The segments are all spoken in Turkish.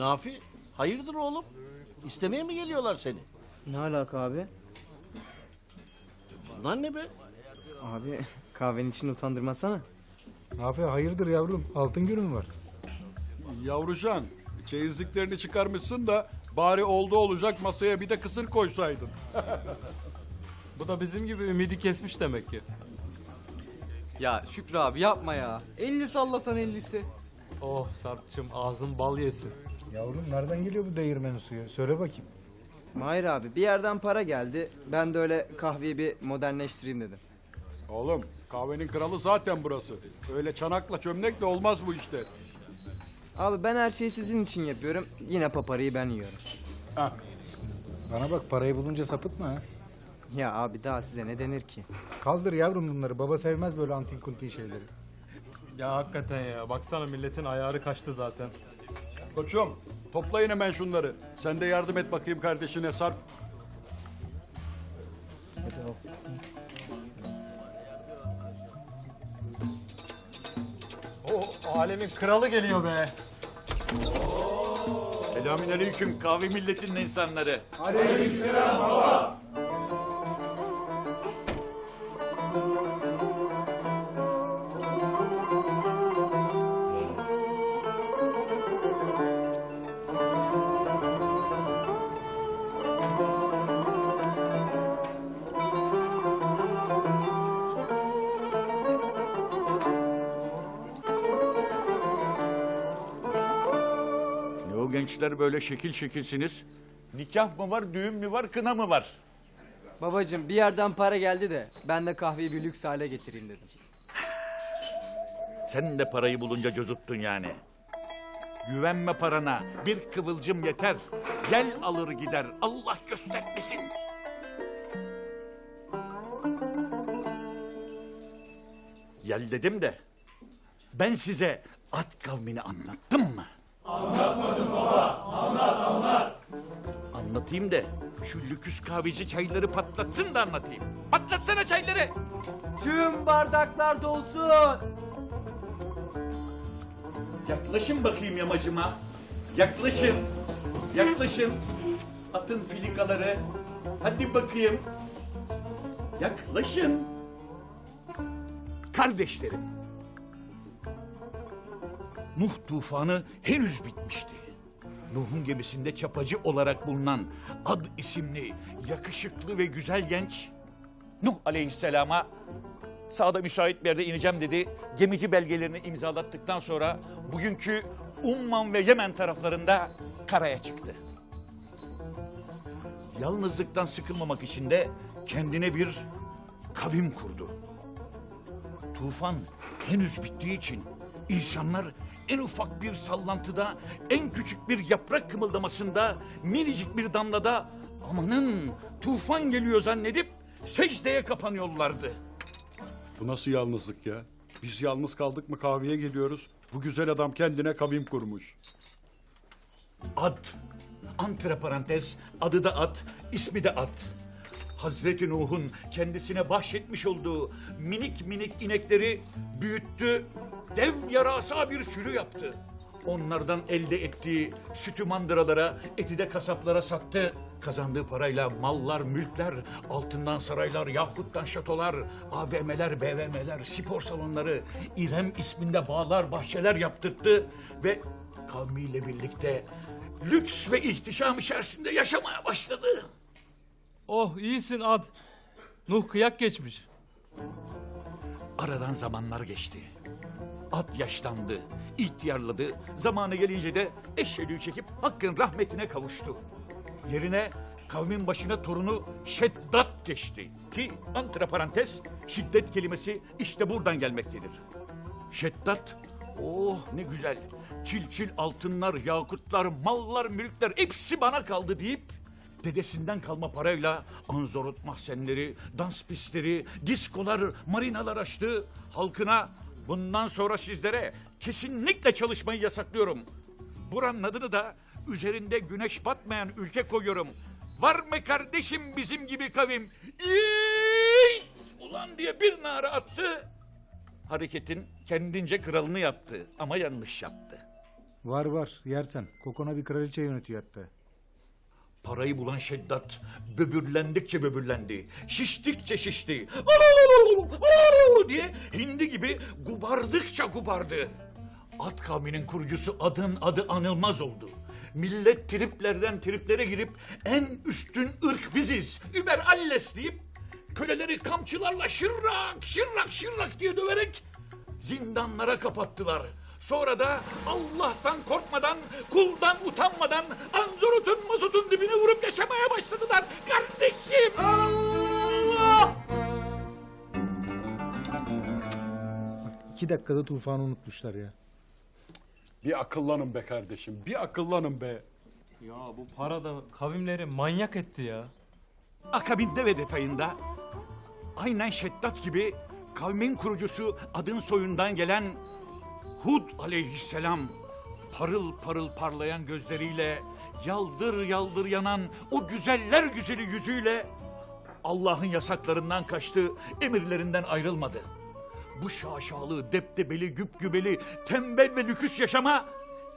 Nafi hayırdır oğlum? İstemeye mi geliyorlar seni? Ne alaka abi? Bunlar ne be? Abi kahvenin içini utandırmasana. Ne yapıyor? Hayırdır yavrum? Altın günü mü var? Yavrucan, çeyizliklerini çıkarmışsın da bari oldu olacak masaya bir de kısır koysaydın. Bu da bizim gibi ümidi kesmiş demek ki. Ya Şükrü abi yapma ya. 50 sallasan 50'si. Oh Sarp'cığım ağzın bal yesin. Yavrum nereden geliyor bu değirmenin suyu? Söyle bakayım. Mahir abi bir yerden para geldi. Ben de öyle kahveyi bir modernleştireyim dedim. Oğlum, kahvenin kralı zaten burası. Öyle çanakla çömlekle olmaz bu işler. Abi ben her şeyi sizin için yapıyorum. Yine paparayı ben yiyorum. Hah, Bana bak parayı bulunca sapıtma ha. Ya abi daha size ne denir ki? Kaldır yavrum bunları. Baba sevmez böyle antin kuntin şeyleri. Ya hakikaten ya. Baksana milletin ayarı kaçtı zaten. koçum, toplayın hemen şunları. Sen de yardım et bakayım kardeşine Sarp. O alemin kralı geliyor be. Selamünaleyküm kahve milletinin insanları. Ne o gençler böyle şekil şekilsiniz? Nikah mı var, düğün mü var, kına mı var? Babacım bir yerden para geldi de ben de kahveyi bir lüks hale getireyim dedim. Sen de parayı bulunca cozuttun yani. Güvenme parana. Bir kıvılcım yeter. Gel alır gider. Allah göstermesin. Gel dedim de. Ben size at kavmini anlattım mı? Anlatmadım baba. Anlat anlat. Anlatayım da şu lüküs kahveci çayları patlatsın da anlatayım. Patlatsana çayları. Tüm bardaklar dolsun. Yaklaşın bakayım yamacıma. Yaklaşın. Yaklaşın. Atın filikaları. Hadi bakayım. Yaklaşın. Kardeşlerim. Nuh tufanı henüz bitmişti. Nuh'un gemisinde çapacı olarak bulunan Ad isimli yakışıklı ve güzel genç Nuh aleyhisselama sağda müsait bir yerde ineceğim dedi. Gemici belgelerini imzalattıktan sonra bugünkü Umman ve Yemen taraflarında karaya çıktı. Yalnızlıktan sıkılmamak için de kendine bir kavim kurdu. Tufan henüz bittiği için insanlar en ufak bir sallantıda, en küçük bir yaprak kımıldamasında, minicik bir damlada amanın tufan geliyor zannedip secdeye kapanıyorlardı. Bu nasıl yalnızlık ya? Biz yalnız kaldık mı kahveye geliyoruz. Bu güzel adam kendine kavim kurmuş. Ad. Antreparantez, adı da at, ismi de at. Hazreti Nuh'un kendisine bahşetmiş olduğu minik minik inekleri büyüttü, dev yarasa bir sürü yaptı. Onlardan elde ettiği sütü mandıralara, eti de kasaplara sattı. Kazandığı parayla mallar, mülkler, altından saraylar, yakuttan şatolar, AVM'ler, BVM'ler, spor salonları, İrem isminde bağlar, bahçeler yaptırttı ve kavmiyle birlikte lüks ve ihtişam içerisinde yaşamaya başladı. Oh iyisin ad. Nuh kıyak geçmiş. Aradan zamanlar geçti. At yaşlandı, ihtiyarladı. Zamanı gelince de eşeğliği çekip hakkın rahmetine kavuştu. Yerine kavmin başına torunu Şeddat geçti. Ki antraparantez şiddet kelimesi işte buradan gelmektedir. Şeddat, oh ne güzel. Çil çil altınlar, yakutlar, mallar, mülkler hepsi bana kaldı deyip dedesinden kalma parayla anzorot mahzenleri, dans pistleri, diskolar, marinalar açtı. Halkına bundan sonra sizlere kesinlikle çalışmayı yasaklıyorum. Buranın adını da üzerinde güneş batmayan ülke koyuyorum. Var mı kardeşim bizim gibi kavim? İyi! Ulan diye bir nara attı. Hareketin kendince kralını yaptı ama yanlış yaptı. Var var yersen. Kokona bir kraliçe yönetiyor hatta. Parayı bulan Şeddat böbürlendikçe böbürlendi. Şiştikçe şişti. diye hindi gibi gubardıkça gubardı. At kavminin kurucusu adın adı anılmaz oldu. Millet triplerden triplere girip en üstün ırk biziz. Über alles deyip köleleri kamçılarla şırrak şırrak şırrak diye döverek zindanlara kapattılar. Sonra da Allah'tan korkmadan, kuldan utanmadan anzurutun mazotun dibine vurup yaşamaya başladılar. Kardeşim! İki dakikada tufanı unutmuşlar ya. Bir akıllanın be kardeşim. Bir akıllanın be. Ya bu para da kavimleri manyak etti ya. Akabinde ve detayında aynen Şeddat gibi kavmin kurucusu adın soyundan gelen Hud aleyhisselam parıl parıl parlayan gözleriyle yaldır yaldır yanan o güzeller güzeli yüzüyle Allah'ın yasaklarından kaçtı, emirlerinden ayrılmadı. Bu şaşalı, deptebeli, güpgübeli, tembel ve lüküs yaşama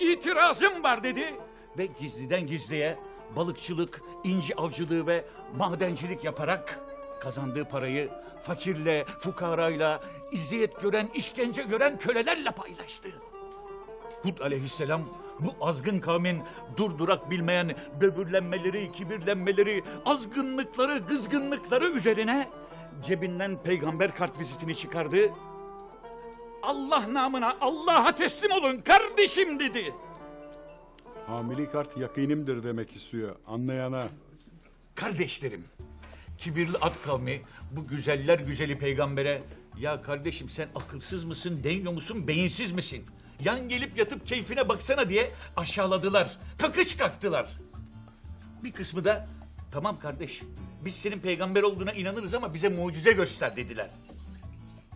itirazım var dedi. Ve gizliden gizliye balıkçılık, inci avcılığı ve madencilik yaparak kazandığı parayı fakirle, fukarayla, iziyet gören, işkence gören kölelerle paylaştı. Hud aleyhisselam bu azgın kavmin durdurak bilmeyen böbürlenmeleri, kibirlenmeleri, azgınlıkları, kızgınlıkları üzerine cebinden peygamber kartvizitini çıkardı. Allah namına Allah'a teslim olun kardeşim dedi. Hamili kart yakinimdir demek istiyor. Anlayana. Kardeşlerim, kibirli at kavmi bu güzeller güzeli peygambere ya kardeşim sen akılsız mısın, denyo musun, beyinsiz misin? Yan gelip yatıp keyfine baksana diye aşağıladılar, kakıç kaktılar. Bir kısmı da tamam kardeş biz senin peygamber olduğuna inanırız ama bize mucize göster dediler.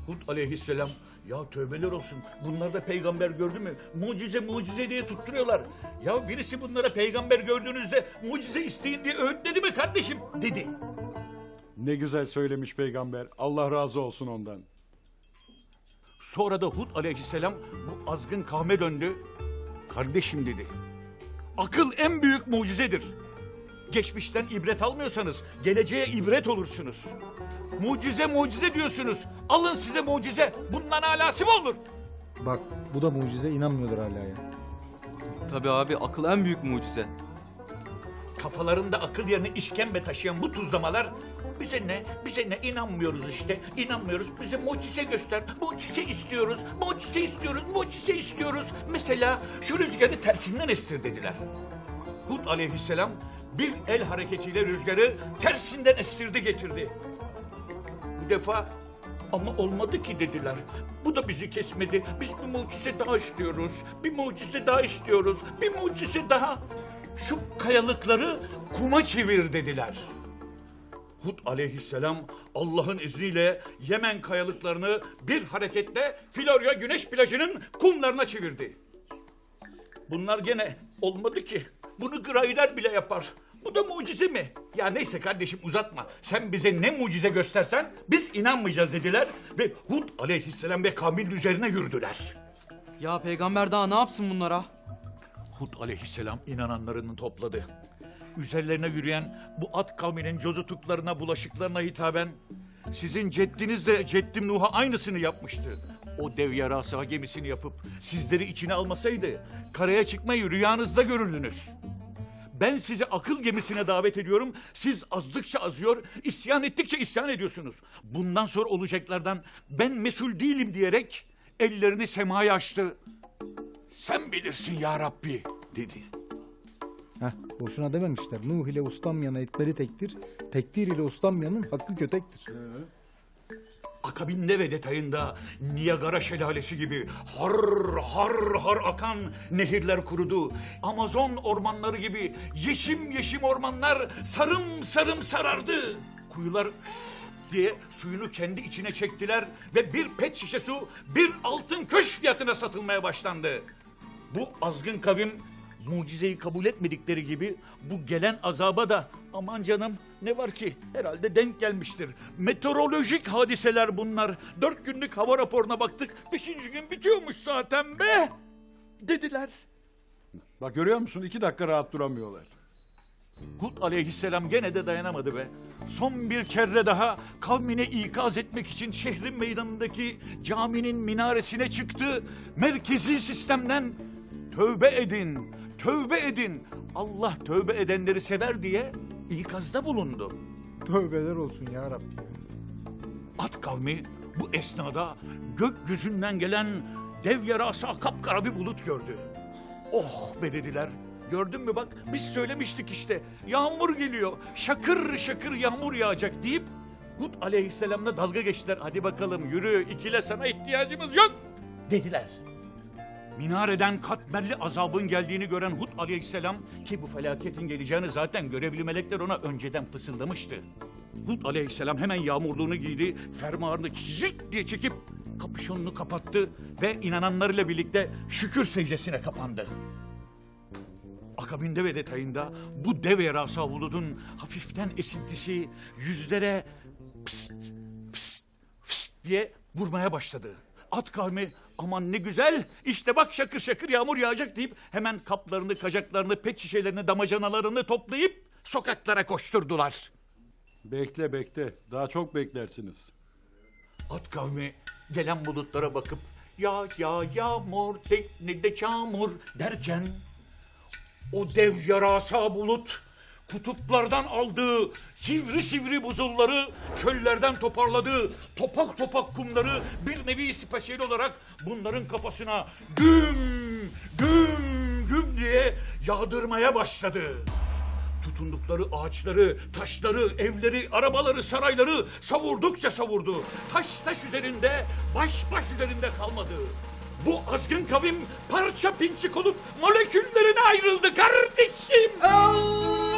Hud aleyhisselam ya tövbeler olsun bunlar da peygamber gördü mü? Mucize mucize diye tutturuyorlar. Ya birisi bunlara peygamber gördüğünüzde mucize isteyin diye öğütledi mi kardeşim dedi. Ne güzel söylemiş peygamber. Allah razı olsun ondan. Sonra da Hud aleyhisselam bu azgın kavme döndü. Kardeşim dedi. Akıl en büyük mucizedir. Geçmişten ibret almıyorsanız geleceğe ibret olursunuz. Mucize mucize diyorsunuz. Alın size mucize. Bundan alası mı olur? Bak bu da mucize inanmıyordur hala ya. Tabii abi akıl en büyük mucize. Kafalarında akıl yerine işkembe taşıyan bu tuzlamalar bize ne? Bize ne? İnanmıyoruz işte. İnanmıyoruz. Bize mucize göster. Mucize istiyoruz. Mucize istiyoruz. Mucize istiyoruz. Mesela şu rüzgarı tersinden estir dediler. Hud aleyhisselam bir el hareketiyle rüzgarı tersinden estirdi getirdi. Bu defa ama olmadı ki dediler. Bu da bizi kesmedi. Biz bir mucize daha istiyoruz. Bir mucize daha istiyoruz. Bir mucize daha. Şu kayalıkları kuma çevir dediler. Hud aleyhisselam Allah'ın izniyle Yemen kayalıklarını bir hareketle Florya güneş plajının kumlarına çevirdi. Bunlar gene olmadı ki. Bunu grailer bile yapar. Bu da mucize mi? Ya neyse kardeşim uzatma. Sen bize ne mucize göstersen biz inanmayacağız dediler. Ve Hud aleyhisselam ve kavmin üzerine yürüdüler. Ya peygamber daha ne yapsın bunlara? Hud aleyhisselam inananlarını topladı. Üzerlerine yürüyen bu at kavminin cozutuklarına, bulaşıklarına hitaben sizin ceddiniz de ceddim Nuh'a aynısını yapmıştı. O dev yarasa gemisini yapıp sizleri içine almasaydı karaya çıkmayı rüyanızda görürdünüz. Ben sizi akıl gemisine davet ediyorum. Siz azdıkça azıyor, isyan ettikçe isyan ediyorsunuz. Bundan sonra olacaklardan ben mesul değilim diyerek ellerini semaya açtı. Sen bilirsin ya Rabbi dedi. Heh, boşuna dememişler. Nuh ile ustamyanın etleri tektir. Tekdir ile ustamyanın hakkı kötektir. Akabinde ve detayında Niagara şelalesi gibi har har har akan nehirler kurudu. Amazon ormanları gibi yeşim yeşim ormanlar sarım sarım sarardı. Kuyular üf diye suyunu kendi içine çektiler ve bir pet şişe su bir altın köşk fiyatına satılmaya başlandı. Bu azgın kavim mucizeyi kabul etmedikleri gibi bu gelen azaba da aman canım ne var ki herhalde denk gelmiştir. Meteorolojik hadiseler bunlar. Dört günlük hava raporuna baktık. Beşinci gün bitiyormuş zaten be dediler. Bak görüyor musun? İki dakika rahat duramıyorlar. Hud aleyhisselam gene de dayanamadı be. Son bir kere daha kavmine ikaz etmek için şehrin meydanındaki caminin minaresine çıktı. Merkezi sistemden tövbe edin, tövbe edin. Allah tövbe edenleri sever diye ikazda bulundu. Tövbeler olsun ya Rabbi. At kavmi bu esnada gökyüzünden gelen dev yarasa kapkara bir bulut gördü. Oh be dediler. Gördün mü bak biz söylemiştik işte. Yağmur geliyor. Şakır şakır yağmur yağacak deyip Hud aleyhisselamla dalga geçtiler. Hadi bakalım yürü ikile sana ihtiyacımız yok dediler. Minareden katmerli azabın geldiğini gören Hud aleyhisselam ki bu felaketin geleceğini zaten görevli melekler ona önceden fısıldamıştı. Hud aleyhisselam hemen yağmurluğunu giydi, fermuarını çizik diye çekip kapüşonunu kapattı ve inananlarıyla birlikte şükür secdesine kapandı. Akabinde ve detayında bu dev yarasa bulutun hafiften esintisi yüzlere pst pst pst diye vurmaya başladı. At kavmi aman ne güzel işte bak şakır şakır yağmur yağacak deyip hemen kaplarını, kacaklarını, pet şişelerini, damacanalarını toplayıp sokaklara koşturdular. Bekle bekle. Daha çok beklersiniz. At kavmi gelen bulutlara bakıp ya ya yağmur teknede çamur derken o dev yarasa bulut kutuplardan aldığı sivri sivri buzulları çöllerden toparladığı topak topak kumları bir nevi spesiyel olarak bunların kafasına güm güm güm diye yağdırmaya başladı. Tutundukları ağaçları, taşları, evleri, arabaları, sarayları savurdukça savurdu. Taş taş üzerinde, baş baş üzerinde kalmadı. Bu azgın kavim parça pinçik olup moleküllerine ayrıldı kardeşim. Allah!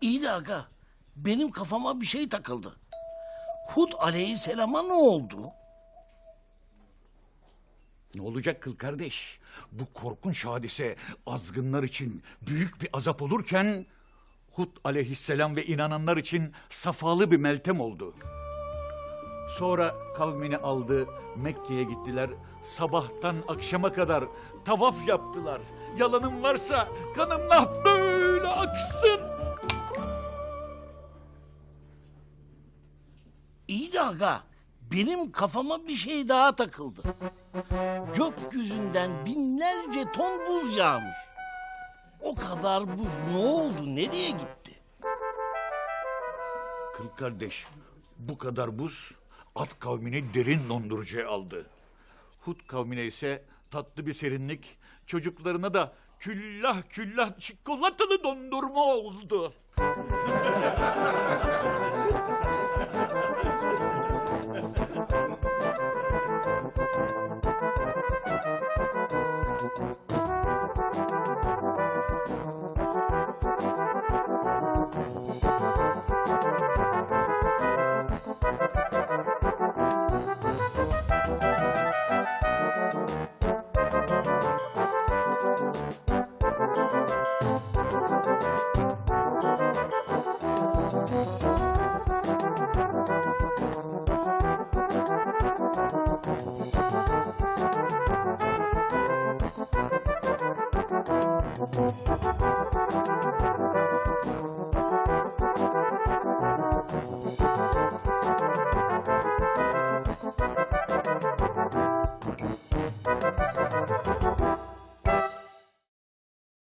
İyi de aga benim kafama bir şey takıldı. Hud aleyhisselama ne oldu? Ne olacak kıl kardeş? Bu korkunç hadise azgınlar için büyük bir azap olurken Hud aleyhisselam ve inananlar için safalı bir meltem oldu. Sonra kavmini aldı, Mekke'ye gittiler. Sabahtan akşama kadar tavaf yaptılar. Yalanım varsa kanımla böyle aksın. İyi de aga benim kafama bir şey daha takıldı. Gökyüzünden binlerce ton buz yağmış. O kadar buz ne oldu? Nereye gitti? Kıl kardeş, bu kadar buz At kavmini derin dondurucuya aldı. Hut kavmine ise tatlı bir serinlik, çocuklarına da küllah küllah çikolatalı dondurma oldu.